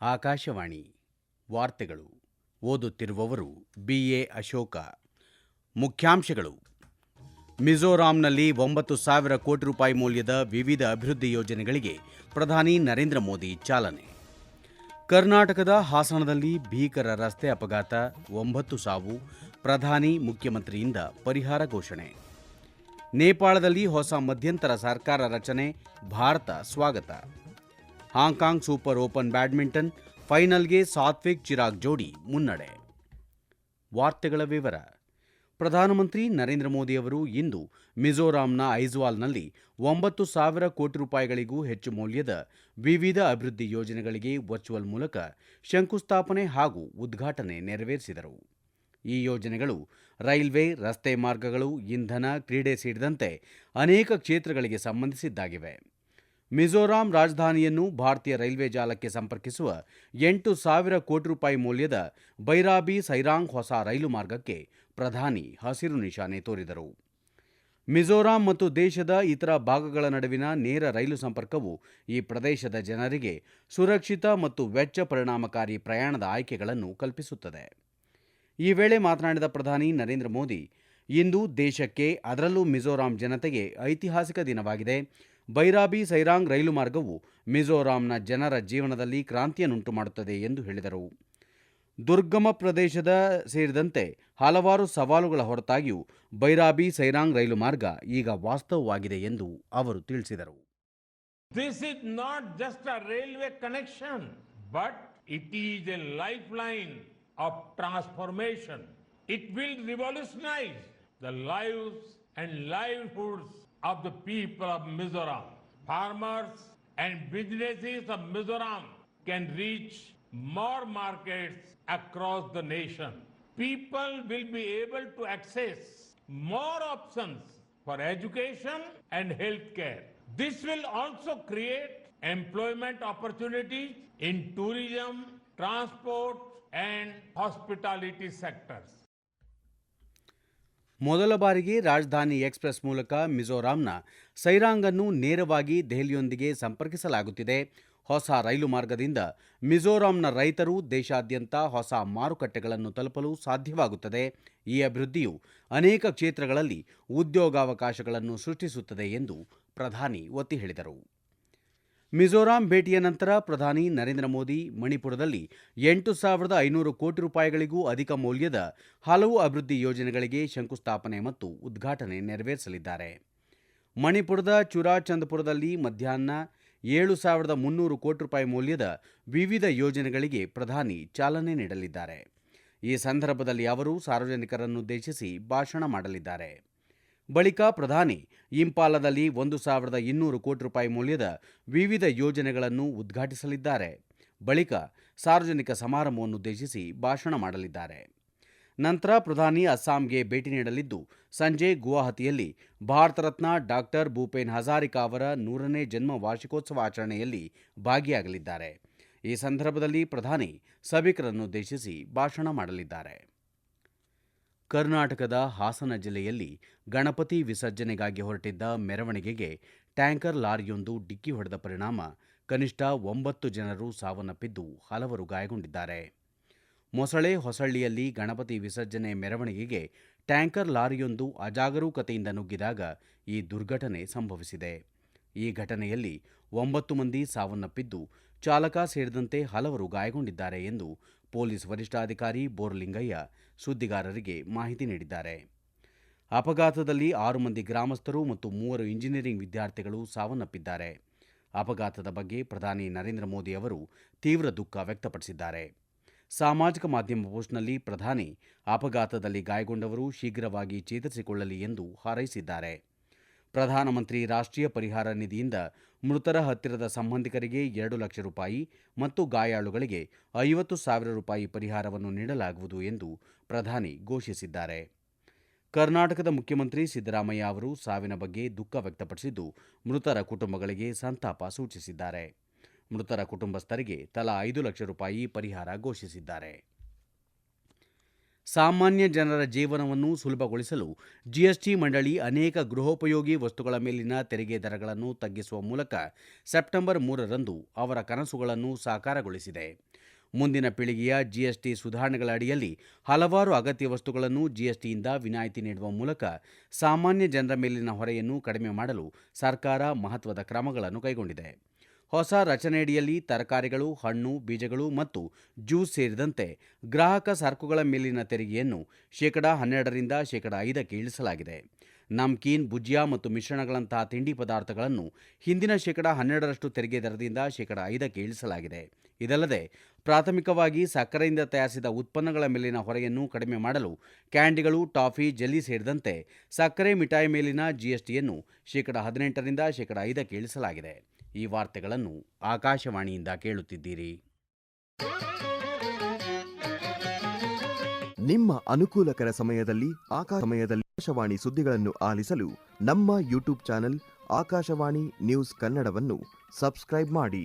ಆಕಾಶವಾಣಿ ವಾರ್ತೆಗಳು ಓದುತ್ತಿರುವವರು ಬಿಎ ಅಶೋಕ. ಮುಖ್ಯಾಂಶಗಳು. ಮಿಜೋರಾಂನಲ್ಲಿ ಒಂಬತ್ತು ಸಾವಿರ ಕೋಟಿ ರೂಪಾಯಿ ಮೌಲ್ಯದ ವಿವಿಧ ಅಭಿವೃದ್ಧಿ ಯೋಜನೆಗಳಿಗೆ ಪ್ರಧಾನಿ ನರೇಂದ್ರ ಮೋದಿ ಚಾಲನೆ. ಕರ್ನಾಟಕದ ಹಾಸನದಲ್ಲಿ ಭೀಕರ ರಸ್ತೆ ಅಪಘಾತ, ಒಂಬತ್ತು ಸಾವು, ಪ್ರಧಾನಿ ಮುಖ್ಯಮಂತ್ರಿಯಿಂದ ಪರಿಹಾರ ಘೋಷಣೆ. ನೇಪಾಳದಲ್ಲಿ ಹೊಸ ಮಧ್ಯಂತರ ಸರ್ಕಾರ ರಚನೆ, ಭಾರತ ಸ್ವಾಗತ. ಹಾಂಕಾಂಗ್ ಸೂಪರ್ ಓಪನ್ ಬ್ಯಾಡ್ಮಿಂಟನ್ ಫೈನಲ್ಗೆ ಸಾತ್ವಿಕ್ ಚಿರಾಗ್ ಜೋಡಿ ಮುನ್ನಡೆ. ವಾರ್ತೆಗಳ ವಿವರ. ಪ್ರಧಾನಮಂತ್ರಿ ನರೇಂದ್ರ ಮೋದಿ ಅವರು ಇಂದು ಮಿಜೋರಾಂನ ಐಜ್ವಾಲ್ನಲ್ಲಿ ಒಂಬತ್ತು ಸಾವಿರ ಕೋಟಿ ರೂಪಾಯಿಗಳಿಗೂ ಹೆಚ್ಚು ಮೌಲ್ಯದ ವಿವಿಧ ಅಭಿವೃದ್ಧಿ ಯೋಜನೆಗಳಿಗೆ ವರ್ಚುವಲ್ ಮೂಲಕ ಶಂಕುಸ್ಥಾಪನೆ ಹಾಗೂ ಉದ್ಘಾಟನೆ ನೆರವೇರಿಸಿದರು. ಈ ಯೋಜನೆಗಳು ರೈಲ್ವೆ, ರಸ್ತೆ ಮಾರ್ಗಗಳು, ಇಂಧನ, ಕ್ರೀಡೆ ಸೇರಿದಂತೆ ಅನೇಕ ಕ್ಷೇತ್ರಗಳಿಗೆ ಸಂಬಂಧಿಸಿದ್ದಾಗಿವೆ. ಮಿಜೋರಾಂ ರಾಜಧಾನಿಯನ್ನು ಭಾರತೀಯ ರೈಲ್ವೆ ಜಾಲಕ್ಕೆ ಸಂಪರ್ಕಿಸುವ ಎಂಟು ಸಾವಿರ ಕೋಟಿ ರೂಪಾಯಿ ಮೌಲ್ಯದ ಬೈರಾಬಿ ಸೈರಾಂಗ್ ಹೊಸ ರೈಲು ಮಾರ್ಗಕ್ಕೆ ಪ್ರಧಾನಿ ಹಸಿರು ನಿಶಾನೆ ತೋರಿದರು. ಮಿಜೋರಾಂ ಮತ್ತು ದೇಶದ ಇತರ ಭಾಗಗಳ ನಡುವಿನ ನೇರ ರೈಲು ಸಂಪರ್ಕವು ಈ ಪ್ರದೇಶದ ಜನರಿಗೆ ಸುರಕ್ಷಿತ ಮತ್ತು ವೆಚ್ಚ ಪರಿಣಾಮಕಾರಿ ಪ್ರಯಾಣದ ಆಯ್ಕೆಗಳನ್ನು ಕಲ್ಪಿಸುತ್ತದೆ. ಈ ವೇಳೆ ಮಾತನಾಡಿದ ಪ್ರಧಾನಿ ನರೇಂದ್ರ ಮೋದಿ, ಇಂದು ದೇಶಕ್ಕೆ ಅದರಲ್ಲೂ ಮಿಜೋರಾಂ ಜನತೆಗೆ ಐತಿಹಾಸಿಕ ದಿನವಾಗಿದೆ. ಬೈರಾಬಿ ಸೈರಾಂಗ್ ರೈಲು ಮಾರ್ಗವು ಮಿಜೋರಾಂನ ಜನರ ಜೀವನದಲ್ಲಿ ಕ್ರಾಂತಿಯನ್ನುಂಟು ಮಾಡುತ್ತದೆ ಎಂದು ಹೇಳಿದರು ದುರ್ಗಮ ಪ್ರದೇಶದ ಸೇರಿದಂತೆ ಹಲವಾರು ಸವಾಲುಗಳ ಹೊರತಾಗಿಯೂ ಬೈರಾಬಿ ಸೈರಾಂಗ್ ರೈಲು ಮಾರ್ಗ ಈಗ ವಾಸ್ತವವಾಗಿದೆ ಎಂದು ಅವರು ತಿಳಿಸಿದರು This is not just a railway connection, but it is a lifeline of transformation. It will revolutionize the lives and livelihoods of the people of Mizoram. Farmers and businesses of Mizoram can reach more markets across the nation. People will be able to access more options for education and healthcare. This will also create employment opportunities in tourism, transport, and hospitality sectors. ಮೊದಲ ಬಾರಿಗೆ ರಾಜಧಾನಿ express ಮೂಲಕ ಮಿಜೋರಾಂನ ಸೈರಾಂಗ್ ಅನ್ನು ನೇರವಾಗಿ ದೆಹಲಿಯೊಂದಿಗೆ ಸಂಪರ್ಕಿಸಲಾಗುತ್ತಿದೆ. ಹೊಸ ರೈಲು ಮಾರ್ಗದಿಂದ ಮಿಜೋರಾಂನ ರೈತರು ದೇಶಾದ್ಯಂತ ಹೊಸ ಮಾರುಕಟ್ಟೆಗಳನ್ನು ತಲುಪಲು ಸಾಧ್ಯವಾಗುತ್ತದೆ. ಈ ಅಭಿವೃದ್ಧಿಯು ಅನೇಕ ಕ್ಷೇತ್ರಗಳಲ್ಲಿ ಉದ್ಯೋಗಾವಕಾಶಗಳನ್ನು ಸೃಷ್ಟಿಸುತ್ತದೆ ಎಂದು ಪ್ರಧಾನಿ ಒತ್ತಿ ಹೇಳಿದರು. ಮಿಜೋರಾಂ ಭೇಟಿಯ ನಂತರ ಪ್ರಧಾನಿ ನರೇಂದ್ರ ಮೋದಿ ಮಣಿಪುರದಲ್ಲಿ ಎಂಟು ಸಾವಿರದ ಐನೂರು ಕೋಟಿ ರೂಪಾಯಿಗಳಿಗೂ ಅಧಿಕ ಮೌಲ್ಯದ ಹಲವು ಅಭಿವೃದ್ಧಿ ಯೋಜನೆಗಳಿಗೆ ಶಂಕುಸ್ಥಾಪನೆ ಮತ್ತು ಉದ್ಘಾಟನೆ ನೆರವೇರಿಸಲಿದ್ದಾರೆ. ಮಣಿಪುರದ ಚುರಾಚಂದಪುರದಲ್ಲಿ ಮಧ್ಯಾಹ್ನ ಏಳು ಸಾವಿರದ ಮುನ್ನೂರು ಕೋಟಿ ರೂಪಾಯಿ ಮೌಲ್ಯದ ವಿವಿಧ ಯೋಜನೆಗಳಿಗೆ ಪ್ರಧಾನಿ ಚಾಲನೆ ನೀಡಲಿದ್ದಾರೆ. ಈ ಸಂದರ್ಭದಲ್ಲಿ ಅವರು ಸಾರ್ವಜನಿಕರನ್ನುದ್ದೇಶಿಸಿ ಭಾಷಣ ಮಾಡಲಿದ್ದಾರೆ. ಬಳಿಕ ಪ್ರಧಾನಿ ಇಂಪಾಲದಲ್ಲಿ ಒಂದು ಸಾವಿರದ ಇನ್ನೂರು ಕೋಟಿ ರೂಪಾಯಿ ಮೌಲ್ಯದ ವಿವಿಧ ಯೋಜನೆಗಳನ್ನು ಉದ್ಘಾಟಿಸಲಿದ್ದಾರೆ. ಬಳಿಕ ಸಾರ್ವಜನಿಕ ಸಮಾರಂಭವನ್ನುದ್ದೇಶಿಸಿ ಭಾಷಣ ಮಾಡಲಿದ್ದಾರೆ. ನಂತರ ಪ್ರಧಾನಿ ಅಸ್ಸಾಂಗೆ ಭೇಟಿ ನೀಡಲಿದ್ದು, ಸಂಜೆ ಗುವಾಹತಿಯಲ್ಲಿ ಭಾರತ ರತ್ನ ಡಾಕ್ಟರ್ ಭೂಪೇನ್ ಹಜಾರಿಕಾ ಅವರ ನೂರನೇ ಜನ್ಮ ವಾರ್ಷಿಕೋತ್ಸವ ಆಚರಣೆಯಲ್ಲಿ ಭಾಗಿಯಾಗಲಿದ್ದಾರೆ. ಈ ಸಂದರ್ಭದಲ್ಲಿ ಪ್ರಧಾನಿ ಸಭಿಕರನ್ನುದ್ದೇಶಿಸಿ ಭಾಷಣ ಮಾಡಲಿದ್ದಾರೆ. ಕರ್ನಾಟಕದ ಹಾಸನ ಜಿಲ್ಲೆಯಲ್ಲಿ ಗಣಪತಿ ವಿಸರ್ಜನೆಗಾಗಿ ಹೊರಟಿದ್ದ ಮೆರವಣಿಗೆಗೆ ಟ್ಯಾಂಕರ್ ಲಾರಿಯೊಂದು ಡಿಕ್ಕಿ ಹೊಡೆದ ಪರಿಣಾಮ ಕನಿಷ್ಠ ಒಂಬತ್ತು ಜನರು ಸಾವನ್ನಪ್ಪಿದ್ದು ಹಲವರು ಗಾಯಗೊಂಡಿದ್ದಾರೆ. ಮೊಸಳೆ ಹೊಸಳ್ಳಿಯಲ್ಲಿ ಗಣಪತಿ ವಿಸರ್ಜನೆ ಮೆರವಣಿಗೆಗೆ ಟ್ಯಾಂಕರ್ ಲಾರಿಯೊಂದು ಅಜಾಗರೂಕತೆಯಿಂದ ನುಗ್ಗಿದಾಗ ಈ ದುರ್ಘಟನೆ ಸಂಭವಿಸಿದೆ. ಈ ಘಟನೆಯಲ್ಲಿ ಒಂಬತ್ತು ಮಂದಿ ಸಾವನ್ನಪ್ಪಿದ್ದು ಚಾಲಕ ಸೇರಿದಂತೆ ಹಲವರು ಗಾಯಗೊಂಡಿದ್ದಾರೆ ಎಂದು ಪೊಲೀಸ್ ವರಿಷ್ಠಾಧಿಕಾರಿ ಬೋರಲಿಂಗಯ್ಯ ಸುದ್ದಿಗಾರರಿಗೆ ಮಾಹಿತಿ ನೀಡಿದ್ದಾರೆ. ಅಪಘಾತದಲ್ಲಿ ಆರು ಮಂದಿ ಗ್ರಾಮಸ್ಥರು ಮತ್ತು ಮೂವರು ಇಂಜಿನಿಯರಿಂಗ್ ವಿದ್ಯಾರ್ಥಿಗಳು ಸಾವನ್ನಪ್ಪಿದ್ದಾರೆ. ಅಪಘಾತದ ಬಗ್ಗೆ ಪ್ರಧಾನಿ ನರೇಂದ್ರ ಮೋದಿ ಅವರು ತೀವ್ರ ದುಃಖ ವ್ಯಕ್ತಪಡಿಸಿದ್ದಾರೆ. ಸಾಮಾಜಿಕ ಮಾಧ್ಯಮ ಪೋಸ್ಟ್ನಲ್ಲಿ ಪ್ರಧಾನಿ, ಅಪಘಾತದಲ್ಲಿ ಗಾಯಗೊಂಡವರು ಶೀಘ್ರವಾಗಿ ಚೇತರಿಸಿಕೊಳ್ಳಲಿ ಎಂದು ಹಾರೈಸಿದ್ದಾರೆ. ಪ್ರಧಾನಮಂತ್ರಿ ರಾಷ್ಟ್ರೀಯ ಪರಿಹಾರ ನಿಧಿಯಿಂದ ಮೃತರ ಹತ್ತಿರದ ಸಂಬಂಧಿಕರಿಗೆ ಎರಡು ಲಕ್ಷ ರೂಪಾಯಿ ಮತ್ತು ಗಾಯಾಳುಗಳಿಗೆ ಐವತ್ತು ಸಾವಿರ ರೂಪಾಯಿ ಪರಿಹಾರವನ್ನು ನೀಡಲಾಗುವುದು ಎಂದು ಪ್ರಧಾನಿ ಘೋಷಿಸಿದ್ದಾರೆ. ಕರ್ನಾಟಕದ ಮುಖ್ಯಮಂತ್ರಿ ಸಿದ್ದರಾಮಯ್ಯ ಅವರು ಸಾವಿನ ಬಗ್ಗೆ ದುಃಖ ವ್ಯಕ್ತಪಡಿಸಿದ್ದು ಮೃತರ ಕುಟುಂಬಗಳಿಗೆ ಸಂತಾಪ ಸೂಚಿಸಿದ್ದಾರೆ. ಮೃತರ ಕುಟುಂಬಸ್ಥರಿಗೆ ತಲಾ ಐದು ಲಕ್ಷ ರೂಪಾಯಿ ಪರಿಹಾರ ಘೋಷಿಸಿದ್ದಾರೆ. ಸಾಮಾನ್ಯ ಜನರ ಜೀವನವನ್ನು ಸುಲಭಗೊಳಿಸಲು ಜಿಎಸ್ಟಿ ಮಂಡಳಿ ಅನೇಕ ಗೃಹೋಪಯೋಗಿ ವಸ್ತುಗಳ ಮೇಲಿನ ತೆರಿಗೆ ದರಗಳನ್ನು ತಗ್ಗಿಸುವ ಮೂಲಕ ಸೆಪ್ಟೆಂಬರ್ ಮೂರರಂದು ಅವರ ಕನಸುಗಳನ್ನು ಸಾಕಾರಗೊಳಿಸಿದೆ. ಮುಂದಿನ ಪೀಳಿಗೆಯ ಜಿಎಸ್ಟಿ ಸುಧಾರಣೆಗಳ ಅಡಿಯಲ್ಲಿ ಹಲವಾರು ಅಗತ್ಯ ವಸ್ತುಗಳನ್ನು ಜಿಎಸ್ಟಿಯಿಂದ ವಿನಾಯಿತಿ ನೀಡುವ ಮೂಲಕ ಸಾಮಾನ್ಯ ಜನರ ಮೇಲಿನ ಹೊರೆಯನ್ನು ಕಡಿಮೆ ಮಾಡಲು ಸರ್ಕಾರ ಮಹತ್ವದ ಕ್ರಮಗಳನ್ನು ಕೈಗೊಂಡಿದೆ. ಹೊಸ ರಚನೆಯಡಿಯಲ್ಲಿ ತರಕಾರಿಗಳು, ಹಣ್ಣು, ಬೀಜಗಳು ಮತ್ತು ಜ್ಯೂಸ್ ಸೇರಿದಂತೆ ಗ್ರಾಹಕ ಸರಕುಗಳ ಮೇಲಿನ ತೆರಿಗೆಯನ್ನು ಶೇಕಡಾ ಹನ್ನೆರಡರಿಂದ ಶೇಕಡಾ ಐದಕ್ಕೆ ಇಳಿಸಲಾಗಿದೆ. ನಮ್ಕೀನ್, ಭುಜಿಯಾ ಮತ್ತು ಮಿಶ್ರಣಗಳಂತಹ ತಿಂಡಿ ಪದಾರ್ಥಗಳನ್ನು ಹಿಂದಿನ ಶೇಕಡಾ ಹನ್ನೆರಡರಷ್ಟು ತೆರಿಗೆ ದರದಿಂದ ಶೇಕಡಾ ಐದಕ್ಕೆ ಇಳಿಸಲಾಗಿದೆ. ಇದಲ್ಲದೆ, ಪ್ರಾಥಮಿಕವಾಗಿ ಸಕ್ಕರೆಯಿಂದ ತಯಾರಿಸಿದ ಉತ್ಪನ್ನಗಳ ಮೇಲಿನ ಹೊರೆಯನ್ನು ಕಡಿಮೆ ಮಾಡಲು ಕ್ಯಾಂಡಿಗಳು, ಟಾಫಿ, ಜೆಲ್ಲಿ ಸೇರಿದಂತೆ ಸಕ್ಕರೆ ಮಿಠಾಯಿ ಮೇಲಿನ ಜಿಎಸ್ಟಿಯನ್ನು ಶೇಕಡಾ ಹದಿನೆಂಟರಿಂದ ಶೇಕಡಾ ಐದಕ್ಕೆ ಇಳಿಸಲಾಗಿದೆ. ಈ ವಾರ್ತೆಗಳನ್ನು ಆಕಾಶವಾಣಿಯಿಂದ ಕೇಳುತ್ತಿದ್ದೀರಿ. ನಿಮ್ಮ ಅನುಕೂಲಕರ ಸಮಯದಲ್ಲಿ ಆಕಾಶ ಸಮಯದಲ್ಲಿ ಆಕಾಶವಾಣಿ ಸುದ್ದಿಗಳನ್ನು ಆಲಿಸಲು ನಮ್ಮ ಯೂಟ್ಯೂಬ್ ಚಾನೆಲ್ ಆಕಾಶವಾಣಿ ನ್ಯೂಸ್ ಕನ್ನಡವನ್ನು ಸಬ್ಸ್ಕ್ರೈಬ್ ಮಾಡಿ.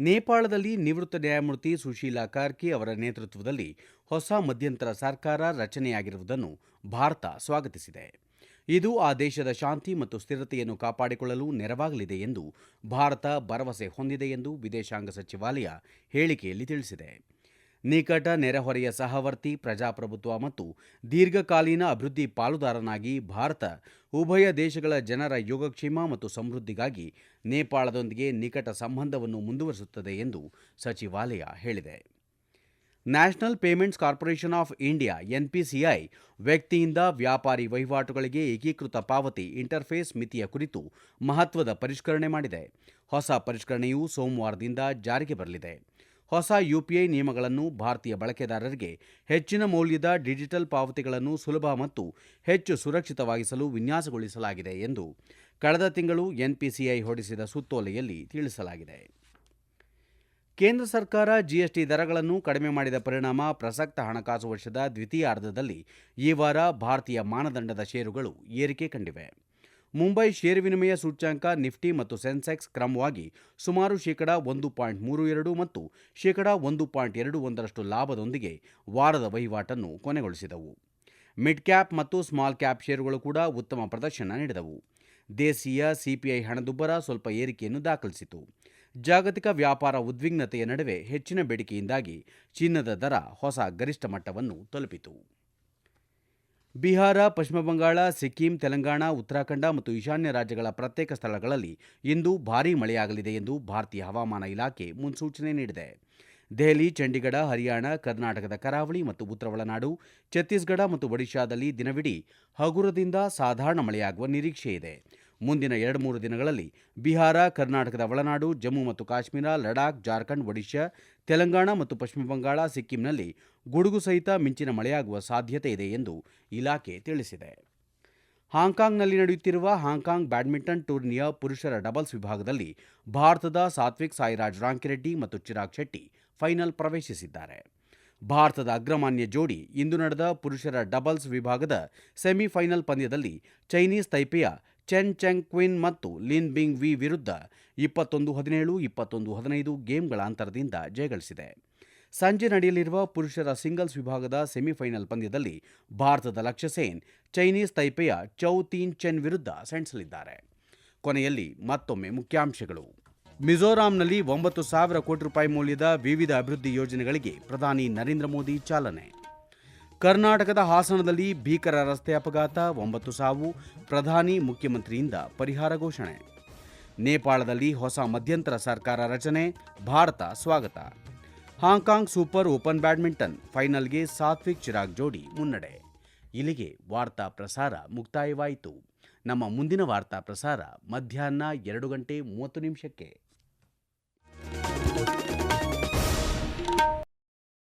ನೇಪಾಳದಲ್ಲಿ ನಿವೃತ್ತ ನ್ಯಾಯಮೂರ್ತಿ ಸುಶೀಲಾ ಕಾರ್ಕಿ ಅವರ ನೇತೃತ್ವದಲ್ಲಿ ಹೊಸ ಮಧ್ಯಂತರ ಸರ್ಕಾರ ರಚನೆಯಾಗಿರುವುದನ್ನು ಭಾರತ ಸ್ವಾಗತಿಸಿದೆ. ಇದು ಆ ದೇಶದ ಶಾಂತಿ ಮತ್ತು ಸ್ಥಿರತೆಯನ್ನು ಕಾಪಾಡಿಕೊಳ್ಳಲು ನೆರವಾಗಲಿದೆ ಎಂದು ಭಾರತ ಭರವಸೆ ಹೊಂದಿದೆ ಎಂದು ವಿದೇಶಾಂಗ ಸಚಿವಾಲಯ ಹೇಳಿಕೆಯಲ್ಲಿ ತಿಳಿಸಿದೆ. ನಿಕಟ ನೆರೆಹೊರೆಯ ಸಹವರ್ತಿ, ಪ್ರಜಾಪ್ರಭುತ್ವ ಮತ್ತು ದೀರ್ಘಕಾಲೀನ ಅಭಿವೃದ್ಧಿ ಪಾಲುದಾರನಾಗಿ ಭಾರತ ಉಭಯ ದೇಶಗಳ ಜನರ ಯೋಗಕ್ಷೇಮ ಮತ್ತು ಸಮೃದ್ಧಿಗಾಗಿ ನೇಪಾಳದೊಂದಿಗೆ ನಿಕಟ ಸಂಬಂಧವನ್ನು ಮುಂದುವರಿಸುತ್ತದೆ ಎಂದು ಸಚಿವಾಲಯ ಹೇಳಿದೆ. National Payments Corporation of India, NPCI, ವ್ಯಕ್ತಿಯಿಂದ ವ್ಯಾಪಾರಿ ವಹಿವಾಟುಗಳಿಗೆ ಏಕೀಕೃತ ಪಾವತಿ ಇಂಟರ್ಫೇಸ್ ಮಿತಿಯ ಕುರಿತು ಮಹತ್ವದ ಪರಿಷ್ಕರಣೆ ಮಾಡಿದೆ. ಹೊಸ ಪರಿಷ್ಕರಣೆಯು ಸೋಮವಾರದಿಂದ ಜಾರಿಗೆ ಬರಲಿದೆ. ಹೊಸ ಯುಪಿಐ ನಿಯಮಗಳನ್ನು ಭಾರತೀಯ ಬಳಕೆದಾರರಿಗೆ ಹೆಚ್ಚಿನ ಮೌಲ್ಯದ ಡಿಜಿಟಲ್ ಪಾವತಿಗಳನ್ನು ಸುಲಭ ಮತ್ತು ಹೆಚ್ಚು ಸುರಕ್ಷಿತವಾಗಿಸಲು ವಿನ್ಯಾಸಗೊಳಿಸಲಾಗಿದೆ ಎಂದು ಕಳೆದ ತಿಂಗಳು ಎನ್ಪಿಸಿಐ ಹೊರಡಿಸಿದ ಸುತ್ತೋಲೆಯಲ್ಲಿ ತಿಳಿಸಲಾಗಿದೆ. ಕೇಂದ್ರ ಸರ್ಕಾರ ಜಿಎಸ್ಟಿ ದರಗಳನ್ನು ಕಡಿಮೆ ಮಾಡಿದ ಪರಿಣಾಮ ಪ್ರಸಕ್ತ ಹಣಕಾಸು ವರ್ಷದ ದ್ವಿತೀಯಾರ್ಧದಲ್ಲಿ ಈ ವಾರ ಭಾರತೀಯ ಮಾನದಂಡದ ಷೇರುಗಳು ಏರಿಕೆ ಕಂಡಿವೆ. ಮುಂಬೈ ಷೇರು ವಿನಿಮಯ ಸೂಚ್ಯಂಕ ನಿಫ್ಟಿ ಮತ್ತು ಸೆನ್ಸೆಕ್ಸ್ ಕ್ರಮವಾಗಿ ಸುಮಾರು ಶೇಕಡಾ ಒಂದು ಪಾಯಿಂಟ್ ಮೂರು ಎರಡು ಮತ್ತು ಶೇಕಡಾ ಒಂದು ಪಾಯಿಂಟ್ ಎರಡು ಒಂದರಷ್ಟು ಲಾಭದೊಂದಿಗೆ ವಾರದ ವಹಿವಾಟನ್ನು ಕೊನೆಗೊಳಿಸಿದವು. ಮಿಡ್ ಕ್ಯಾಪ್ ಮತ್ತು ಸ್ಮಾಲ್ ಕ್ಯಾಪ್ ಷೇರುಗಳು ಕೂಡ ಉತ್ತಮ ಪ್ರದರ್ಶನ ನೀಡಿದವು. ದೇಶೀಯ ಸಿಪಿಐ ಹಣದುಬ್ಬರ ಸ್ವಲ್ಪ ಏರಿಕೆಯನ್ನು ದಾಖಲಿಸಿತು. ಜಾಗತಿಕ ವ್ಯಾಪಾರ ಉದ್ವಿಗ್ನತೆಯ ನಡುವೆ ಹೆಚ್ಚಿನ ಬೇಡಿಕೆಯಿಂದಾಗಿ ಚಿನ್ನದ ದರ ಹೊಸ ಗರಿಷ್ಠ ಮಟ್ಟವನ್ನು ತಲುಪಿತು. ಬಿಹಾರ, ಪಶ್ಚಿಮ ಬಂಗಾಳ, ಸಿಕ್ಕಿಂ, ತೆಲಂಗಾಣ, ಉತ್ತರಾಖಂಡ ಮತ್ತು ಈಶಾನ್ಯ ರಾಜ್ಯಗಳ ಪ್ರತ್ಯೇಕ ಸ್ಥಳಗಳಲ್ಲಿ ಇಂದು ಭಾರೀ ಮಳೆಯಾಗಲಿದೆ ಎಂದು ಭಾರತೀಯ ಹವಾಮಾನ ಇಲಾಖೆ ಮುನ್ಸೂಚನೆ ನೀಡಿದೆ. ದೆಹಲಿ, ಚಂಡೀಗಢ, ಹರಿಯಾಣ, ಕರ್ನಾಟಕದ ಕರಾವಳಿ ಮತ್ತು ಉತ್ತರ ಒಳನಾಡು, ಛತ್ತೀಸ್ಗಢ ಮತ್ತು ಒಡಿಶಾದಲ್ಲಿ ದಿನವಿಡೀ ಹಗುರದಿಂದ ಸಾಧಾರಣ ಮಳೆಯಾಗುವ ನಿರೀಕ್ಷೆ ಇದೆ ಮುಂದಿನ ಎರಡು ಮೂರು ದಿನಗಳಲ್ಲಿ ಬಿಹಾರ, ಕರ್ನಾಟಕದ ಒಳನಾಡು, ಜಮ್ಮು ಮತ್ತು ಕಾಶ್ಮೀರ, ಲಡಾಖ್, ಜಾರ್ಖಂಡ್, ಒಡಿಶಾ, ತೆಲಂಗಾಣ ಮತ್ತು ಪಶ್ಚಿಮ ಬಂಗಾಳ, ಸಿಕ್ಕಿಂನಲ್ಲಿ ಗುಡುಗು ಸಹಿತ ಮಿಂಚಿನ ಮಳೆಯಾಗುವ ಸಾಧ್ಯತೆ ಇದೆ ಎಂದು ಇಲಾಖೆ ತಿಳಿಸಿದೆ. ಹಾಂಕಾಂಗ್ನಲ್ಲಿ ನಡೆಯುತ್ತಿರುವ ಹಾಂಕಾಂಗ್ ಬ್ಯಾಡ್ಮಿಂಟನ್ ಟೂರ್ನಿಯ ಪುರುಷರ ಡಬಲ್ಸ್ ವಿಭಾಗದಲ್ಲಿ ಭಾರತದ ಸಾತ್ವಿಕ್ ಸಾಯಿರಾಜ್ ರಾಂಕಿರೆಡ್ಡಿ ಮತ್ತು ಚಿರಾಗ್ ಶೆಟ್ಟಿ ಫೈನಲ್ ಪ್ರವೇಶಿಸಿದ್ದಾರೆ. ಭಾರತದ ಅಗ್ರಮಾನ್ಯ ಜೋಡಿ ಇಂದು ನಡೆದ ಪುರುಷರ ಡಬಲ್ಸ್ ವಿಭಾಗದ ಸೆಮಿಫೈನಲ್ ಪಂದ್ಯದಲ್ಲಿ ಚೈನೀಸ್ ತೈಪೆಯ ಚೆನ್ ಚೆಂಗ್ ಕ್ವಿನ್ ಮತ್ತು ಲಿನ್ ಬಿಂಗ್ ವಿ ವಿರುದ್ಧ ಇಪ್ಪತ್ತೊಂದು ಹದಿನೇಳು, ಇಪ್ಪತ್ತೊಂದು ಹದಿನೈದು ಗೇಮ್ಗಳ ಅಂತರದಿಂದ ಜಯಗಳಿಸಿದೆ. ಸಂಜೆ ನಡೆಯಲಿರುವ ಪುರುಷರ ಸಿಂಗಲ್ಸ್ ವಿಭಾಗದ ಸೆಮಿಫೈನಲ್ ಪಂದ್ಯದಲ್ಲಿ ಭಾರತದ ಲಕ್ಷ್ಯ ಸೇನ್, ಚೈನೀಸ್ ತೈಪೆಯ ಚೌ ತೀನ್ ಚೆನ್ ವಿರುದ್ಧ ಸೆಣಸಲಿದ್ದಾರೆ. ಕೊನೆಯಲ್ಲಿ ಮತ್ತೊಮ್ಮೆ ಮುಖ್ಯಾಂಶಗಳು. ಮಿಜೋರಾಂನಲ್ಲಿ ಒಂಬತ್ತು ಸಾವಿರ ಕೋಟಿ ರೂಪಾಯಿ ಮೌಲ್ಯದ ವಿವಿಧ ಅಭಿವೃದ್ಧಿ ಯೋಜನೆಗಳಿಗೆ ಪ್ರಧಾನಿ ನರೇಂದ್ರ ಮೋದಿ ಚಾಲನೆ. ಕರ್ನಾಟಕದ ಹಾಸನದಲ್ಲಿ ಭೀಕರ ರಸ್ತೆ ಅಪಘಾತ, ಒಂಬತ್ತು ಸಾವು, ಪ್ರಧಾನಿ, ಮುಖ್ಯಮಂತ್ರಿಯಿಂದ ಪರಿಹಾರ ಘೋಷಣೆ. ನೇಪಾಳದಲ್ಲಿ ಹೊಸ ಮಧ್ಯಂತರ ಸರ್ಕಾರ ರಚನೆ, ಭಾರತ ಸ್ವಾಗತ. ಹಾಂಕಾಂಗ್ ಸೂಪರ್ ಓಪನ್ ಬ್ಯಾಡ್ಮಿಂಟನ್ ಫೈನಲ್ಗೆ ಸಾತ್ವಿಕ್ ಚಿರಾಗ್ ಜೋಡಿ ಮುನ್ನಡೆ. ಇಲ್ಲಿಗೆ ವಾರ್ತಾ ಪ್ರಸಾರ ಮುಕ್ತಾಯವಾಯಿತು. ನಮ್ಮ ಮುಂದಿನ ವಾರ್ತಾ ಪ್ರಸಾರ ಮಧ್ಯಾಹ್ನ ಎರಡು ಗಂಟೆ ಮೂವತ್ತು ನಿಮಿಷಕ್ಕೆ.